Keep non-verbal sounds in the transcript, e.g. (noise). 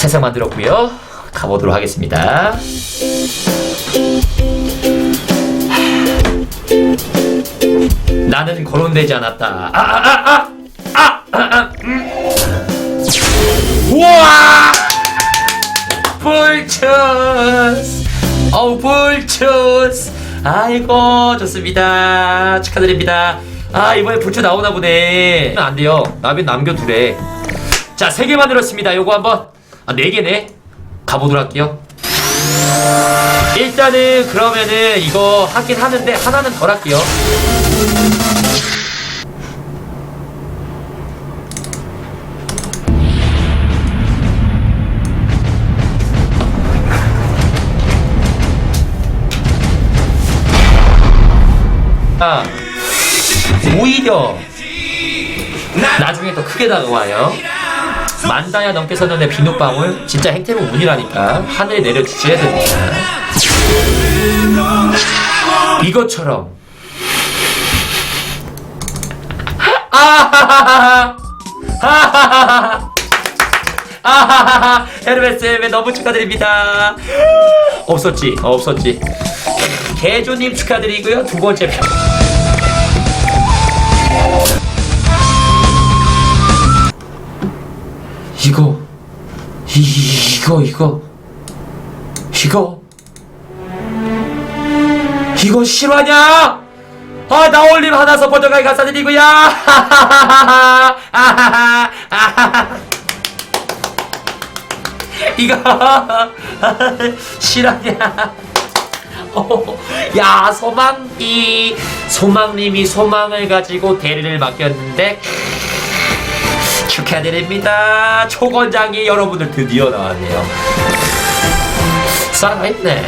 새싹 만들었고요. 가보도록 하겠습니다. 나는 거론되지 않았다. 아, 아, 아, 아, 아, 아, 아, 음. 불초스! 어우, 불초스! 아이고, 좋습니다. 축하드립니다. 아, 이번에 불초 나오나 보네. 안 돼요. 나비 남겨두래. 자, 세 개 만들었습니다. 요거 한번. 아, 네 개네. 가보도록 할게요. 일단은 그러면은 이거 하긴 하는데 하나는 덜 할게요. 아, 오히려 나중에 더 크게 다가와요. 만다야 넘게 섰는데 비눗방울 진짜 행태로 운이라니까 하늘에 내려주셔야 됩니다. 이것처럼 아하하하 하하하하 아하하하 헤르메스 너무 축하드립니다. 없었지 어, 없었지. 개조님 축하드리고요 두 번째 편. 이거 이, 이거 이거 이거 이거 실화냐? 아 나 올림 하나 서포터가 감사드리고요 (laughs) 이거 (laughs) 실화냐? 어, 야 소망이 소망님이 소망을 가지고 대리를 맡겼는데 축하드립니다. 초건장이 여러분들 드디어 나왔네요. 살아있네.